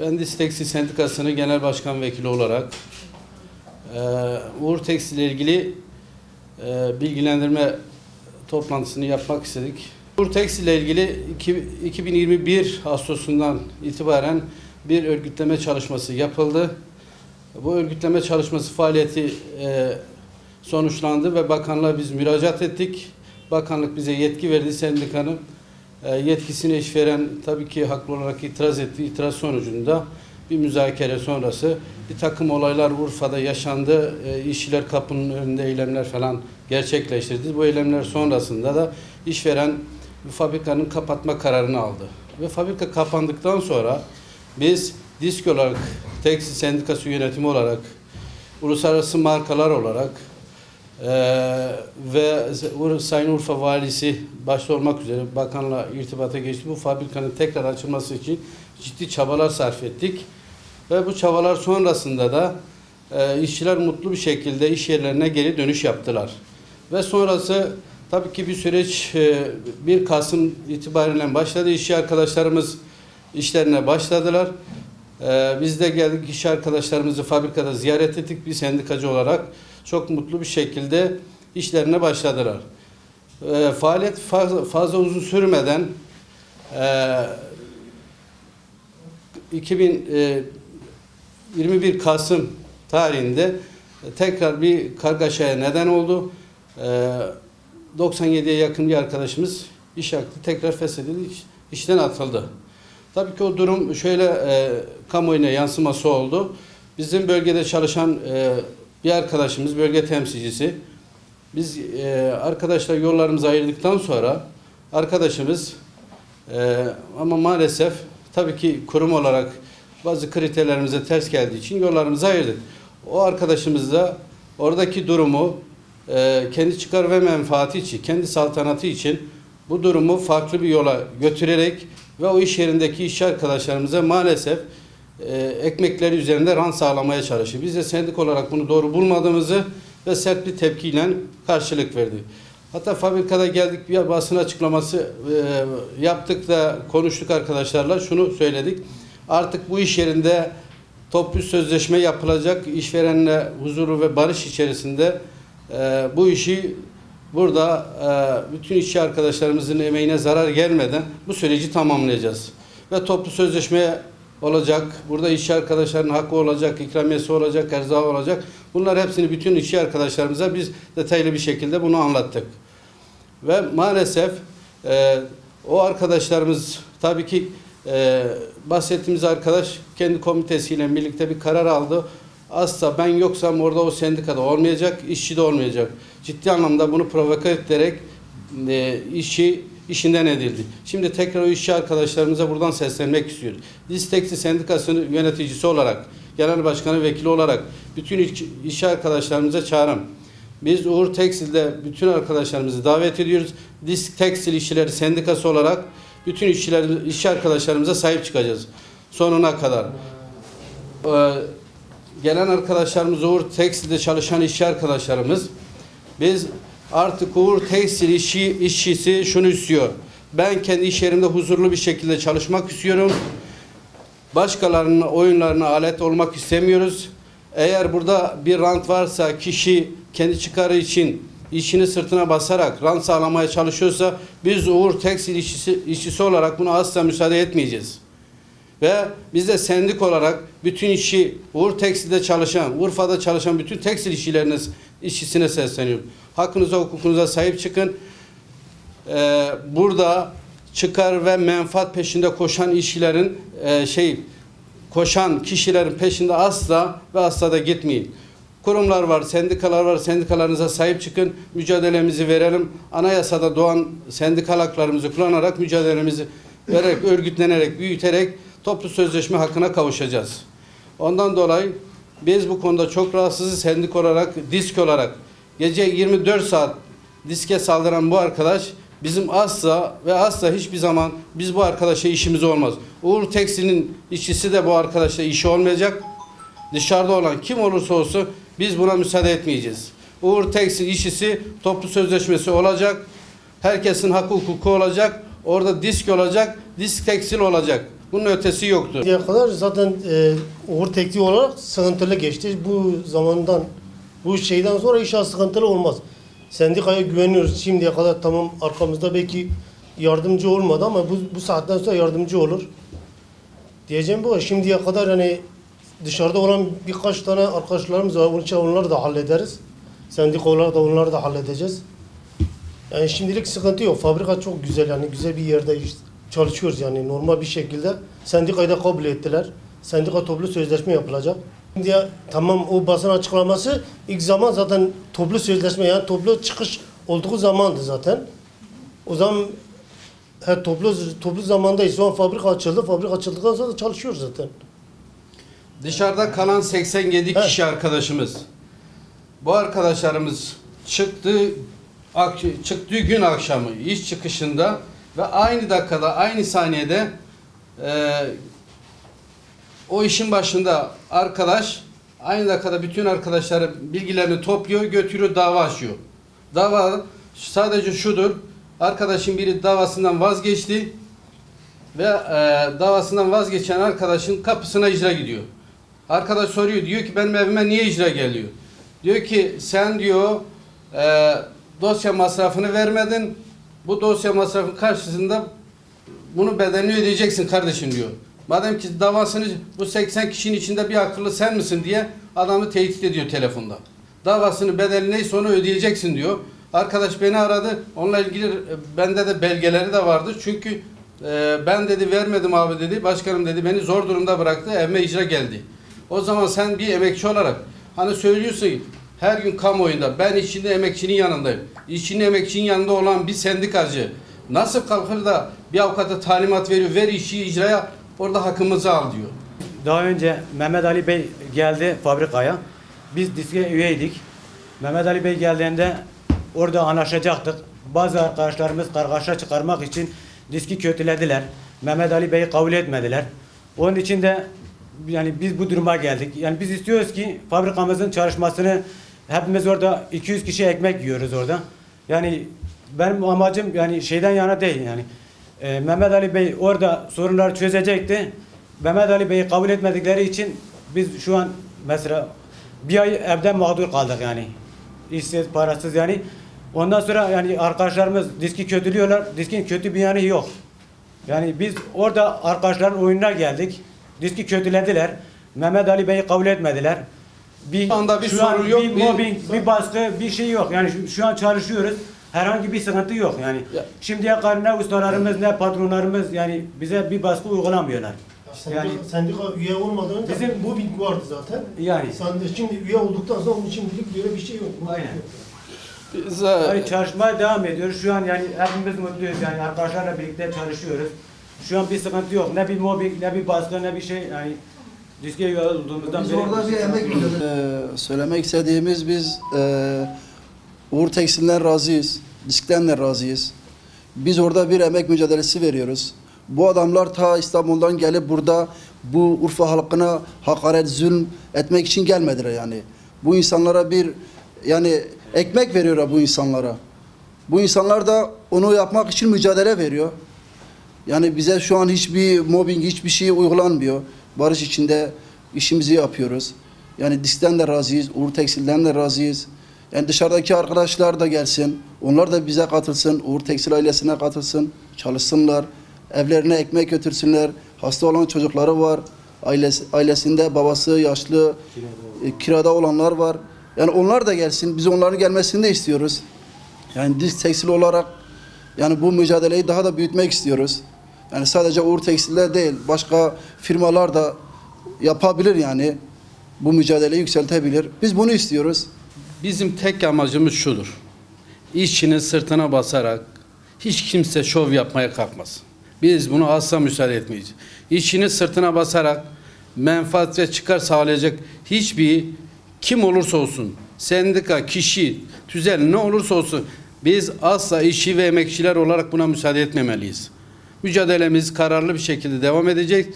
Ben Disk Tekstil Sendikası'nın genel başkan vekili olarak e, Uğur Tekstil ile ilgili e, bilgilendirme toplantısını yapmak istedik. Uğur Tekstil ile ilgili iki- 2021 Ağustos'undan itibaren bir örgütleme çalışması yapıldı. Bu örgütleme çalışması faaliyeti e, sonuçlandı ve bakanlığa biz müracaat ettik. Bakanlık bize yetki verdi sendikanın e, yetkisine işveren tabii ki haklı olarak itiraz etti. İtiraz sonucunda bir müzakere sonrası bir takım olaylar Urfa'da yaşandı. E, işçiler kapının önünde eylemler falan gerçekleştirdi. Bu eylemler sonrasında da işveren fabrikanın kapatma kararını aldı. Ve fabrika kapandıktan sonra biz disk olarak tekstil sendikası yönetimi olarak uluslararası markalar olarak ee, ve Sayın Urfa Valisi başta olmak üzere bakanla irtibata geçti. Bu fabrikanın tekrar açılması için ciddi çabalar sarf ettik. Ve bu çabalar sonrasında da e, işçiler mutlu bir şekilde iş yerlerine geri dönüş yaptılar. Ve sonrası tabii ki bir süreç e, 1 Kasım itibariyle başladı. İşçi arkadaşlarımız işlerine başladılar. Ee, biz de geldik iş arkadaşlarımızı fabrikada ziyaret ettik bir sendikacı olarak. Çok mutlu bir şekilde işlerine başladılar. Ee, faaliyet fazla, fazla uzun sürmeden e, 2021 Kasım tarihinde tekrar bir kargaşaya neden oldu. Ee, 97'ye yakın bir arkadaşımız iş akti tekrar feshedildi, iş- işten atıldı. Tabii ki o durum şöyle e, kamuoyuna yansıması oldu. Bizim bölgede çalışan e, bir arkadaşımız, bölge temsilcisi, biz e, arkadaşlar yollarımızı ayırdıktan sonra arkadaşımız e, ama maalesef tabii ki kurum olarak bazı kriterlerimize ters geldiği için yollarımızı ayırdık. O arkadaşımız da oradaki durumu e, kendi çıkar ve menfaati için, kendi saltanatı için bu durumu farklı bir yola götürerek ve o iş yerindeki işçi arkadaşlarımıza maalesef e, ekmekleri üzerinde rant sağlamaya çalışıyor. Biz de sendik olarak bunu doğru bulmadığımızı ve sert bir tepkiyle karşılık verdi. Hatta fabrikada geldik bir basın açıklaması e, yaptık da konuştuk arkadaşlarla şunu söyledik. Artık bu iş yerinde toplu sözleşme yapılacak işverenle huzuru ve barış içerisinde e, bu işi burada bütün işçi arkadaşlarımızın emeğine zarar gelmeden bu süreci tamamlayacağız. Ve toplu sözleşme olacak. Burada işçi arkadaşların hakkı olacak, ikramiyesi olacak, erzağı olacak. Bunlar hepsini bütün işçi arkadaşlarımıza biz detaylı bir şekilde bunu anlattık. Ve maalesef e, o arkadaşlarımız tabii ki e, bahsettiğimiz arkadaş kendi komitesiyle birlikte bir karar aldı. Asla ben yoksam orada o sendikada olmayacak, işçi de olmayacak. Ciddi anlamda bunu provoke ederek e, işçi işinden edildi. Şimdi tekrar o işçi arkadaşlarımıza buradan seslenmek istiyoruz. Biz Tekstil Sendikası'nın yöneticisi olarak, genel başkanı vekili olarak bütün iş- işçi arkadaşlarımıza çağrım. Biz Uğur Tekstil'de bütün arkadaşlarımızı davet ediyoruz. Disk Tekstil İşçileri Sendikası olarak bütün işçiler, işçi arkadaşlarımıza sahip çıkacağız. Sonuna kadar. Ee, gelen arkadaşlarımız Uğur Tekstil'de çalışan işçi arkadaşlarımız biz artık Uğur Tekstil işçi, işçisi şunu istiyor. Ben kendi iş yerimde huzurlu bir şekilde çalışmak istiyorum. Başkalarının oyunlarına alet olmak istemiyoruz. Eğer burada bir rant varsa kişi kendi çıkarı için işini sırtına basarak rant sağlamaya çalışıyorsa biz Uğur Tekstil işçisi, işçisi olarak buna asla müsaade etmeyeceğiz. Ve biz de sendik olarak bütün işi Uğur Tekstil'de çalışan, Urfa'da çalışan bütün tekstil işçileriniz işçisine sesleniyorum. Hakkınıza, hukukunuza sahip çıkın. Ee, burada çıkar ve menfaat peşinde koşan işçilerin e, şey koşan kişilerin peşinde asla ve asla da gitmeyin. Kurumlar var, sendikalar var. Sendikalarınıza sahip çıkın. Mücadelemizi verelim. Anayasada doğan sendikal haklarımızı kullanarak mücadelemizi vererek, örgütlenerek, büyüterek toplu sözleşme hakkına kavuşacağız. Ondan dolayı biz bu konuda çok rahatsızız sendik olarak, disk olarak. Gece 24 saat diske saldıran bu arkadaş bizim asla ve asla hiçbir zaman biz bu arkadaşa işimiz olmaz. Uğur Tekstil'in işçisi de bu arkadaşla işi olmayacak. Dışarıda olan kim olursa olsun biz buna müsaade etmeyeceğiz. Uğur Tekstil işçisi toplu sözleşmesi olacak. Herkesin hakkı hukuku olacak. Orada disk olacak, disk tekstil olacak. Bunun ötesi yoktur. Şimdiye kadar zaten e, uğur tekniği olarak sıkıntılı geçti. Bu zamandan, bu şeyden sonra inşallah sıkıntılı olmaz. Sendikaya güveniyoruz. Şimdiye kadar tamam arkamızda belki yardımcı olmadı ama bu, bu saatten sonra yardımcı olur. Diyeceğim bu. Şimdiye kadar hani dışarıda olan birkaç tane arkadaşlarımız var. Onun için onları da hallederiz. Sendika olarak da onları da halledeceğiz. Yani şimdilik sıkıntı yok. Fabrika çok güzel yani güzel bir yerde iş- çalışıyoruz yani normal bir şekilde. Sendikayı da kabul ettiler. Sendika toplu sözleşme yapılacak. Şimdi ya, tamam o basın açıklaması ilk zaman zaten toplu sözleşme yani toplu çıkış olduğu zamandı zaten. O zaman he, toplu toplu zamandayız. Şu an fabrika açıldı. Fabrika açıldıktan sonra çalışıyoruz zaten. Dışarıda kalan 87 Evet. kişi arkadaşımız. Bu arkadaşlarımız çıktı çıktığı gün akşamı iş çıkışında ve aynı dakikada aynı saniyede e, o işin başında arkadaş aynı dakikada bütün arkadaşları bilgilerini topluyor, götürüyor, dava açıyor. Dava sadece şudur. Arkadaşın biri davasından vazgeçti ve e, davasından vazgeçen arkadaşın kapısına icra gidiyor. Arkadaş soruyor diyor ki benim evime niye icra geliyor? Diyor ki sen diyor e, dosya masrafını vermedin. Bu dosya masrafının karşısında bunu bedelini ödeyeceksin kardeşim diyor. Madem ki davasını bu 80 kişinin içinde bir akıllı sen misin diye adamı tehdit ediyor telefonda. Davasını bedeli neyse onu ödeyeceksin diyor. Arkadaş beni aradı. Onunla ilgili e, bende de belgeleri de vardı. Çünkü e, ben dedi vermedim abi dedi. Başkanım dedi beni zor durumda bıraktı. Evime icra geldi. O zaman sen bir emekçi olarak hani söylüyorsun her gün kamuoyunda ben işçinin emekçinin yanındayım. İşçinin emekçinin yanında olan bir sendikacı nasıl kalkır da bir avukata talimat veriyor ver işi icraya orada hakkımızı al diyor. Daha önce Mehmet Ali Bey geldi fabrikaya. Biz diske üyeydik. Mehmet Ali Bey geldiğinde orada anlaşacaktık. Bazı arkadaşlarımız kargaşa çıkarmak için diski kötülediler. Mehmet Ali Bey'i kabul etmediler. Onun için de yani biz bu duruma geldik. Yani biz istiyoruz ki fabrikamızın çalışmasını hepimiz orada 200 kişi ekmek yiyoruz orada. Yani benim amacım yani şeyden yana değil yani. Ee, Mehmet Ali Bey orada sorunları çözecekti. Mehmet Ali Bey'i kabul etmedikleri için biz şu an mesela bir ay evden mağdur kaldık yani. İşsiz, parasız yani. Ondan sonra yani arkadaşlarımız diski kötülüyorlar. Diskin kötü bir yanı yok. Yani biz orada arkadaşların oyununa geldik. Diski kötülediler. Mehmet Ali Bey'i kabul etmediler. Bir, anda bir şu sorun an yok, Bir bir- mobbing, bir baskı, bir şey yok. Yani şu, şu an çalışıyoruz. Herhangi bir sıkıntı yok yani. Ya. Şimdiye kadar ne ustalarımız ne patronlarımız yani bize bir baskı uygulamıyorlar. Sendika, Yani sendika üye olmadan önce Bizim- bu bilgi vardı zaten. yani Sen şimdi üye olduktan sonra onun için bilgi böyle bir şey yok. Aynen. Biz, e, Yani çalışmaya devam ediyoruz. Şu an yani hepimiz mutluyuz. Yani arkadaşlarla birlikte çalışıyoruz. Şu an bir sıkıntı yok. Ne bir mobbing, ne bir baskı, ne bir şey. Yani diske üye olduğumuzdan Biz beri orada bir emek Ee, söylemek istediğimiz biz e, Uğur Tekstil'den razıyız. Disk'ten de razıyız. Biz orada bir emek mücadelesi veriyoruz. Bu adamlar ta İstanbul'dan gelip burada bu Urfa halkına hakaret, zulm etmek için gelmediler yani. Bu insanlara bir yani ekmek veriyorlar bu insanlara. Bu insanlar da onu yapmak için mücadele veriyor. Yani bize şu an hiçbir mobbing, hiçbir şey uygulanmıyor. Barış içinde işimizi yapıyoruz. Yani diskten de razıyız, Uğur Tekstil'den de razıyız. Yani dışarıdaki arkadaşlar da gelsin. Onlar da bize katılsın, Uğur Tekstil ailesine katılsın, çalışsınlar. Evlerine ekmek götürsünler. Hasta olan çocukları var. Ailesi, ailesinde babası yaşlı, e, kirada olanlar var. Yani onlar da gelsin. Biz onların gelmesini de istiyoruz. Yani disk tekstil olarak yani bu mücadeleyi daha da büyütmek istiyoruz. Yani sadece Uğur Tekstil'de değil, başka firmalar da yapabilir yani. Bu mücadeleyi yükseltebilir. Biz bunu istiyoruz. Bizim tek amacımız şudur. İşçinin sırtına basarak hiç kimse şov yapmaya kalkmasın. Biz bunu asla müsaade etmeyeceğiz. İşçinin sırtına basarak menfaat ve çıkar sağlayacak hiçbir kim olursa olsun, sendika, kişi, tüzel ne olursa olsun biz asla işçi ve emekçiler olarak buna müsaade etmemeliyiz. Mücadelemiz kararlı bir şekilde devam edecek.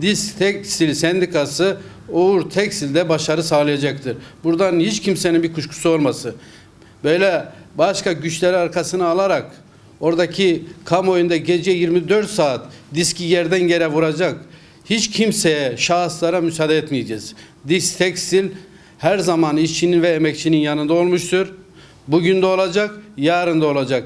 Disk Tekstil Sendikası Uğur Tekstil'de başarı sağlayacaktır. Buradan hiç kimsenin bir kuşkusu olması. Böyle başka güçleri arkasına alarak oradaki kamuoyunda gece 24 saat diski yerden yere vuracak hiç kimseye, şahıslara müsaade etmeyeceğiz. Disk Tekstil her zaman işçinin ve emekçinin yanında olmuştur. Bugün de olacak, yarın da olacak.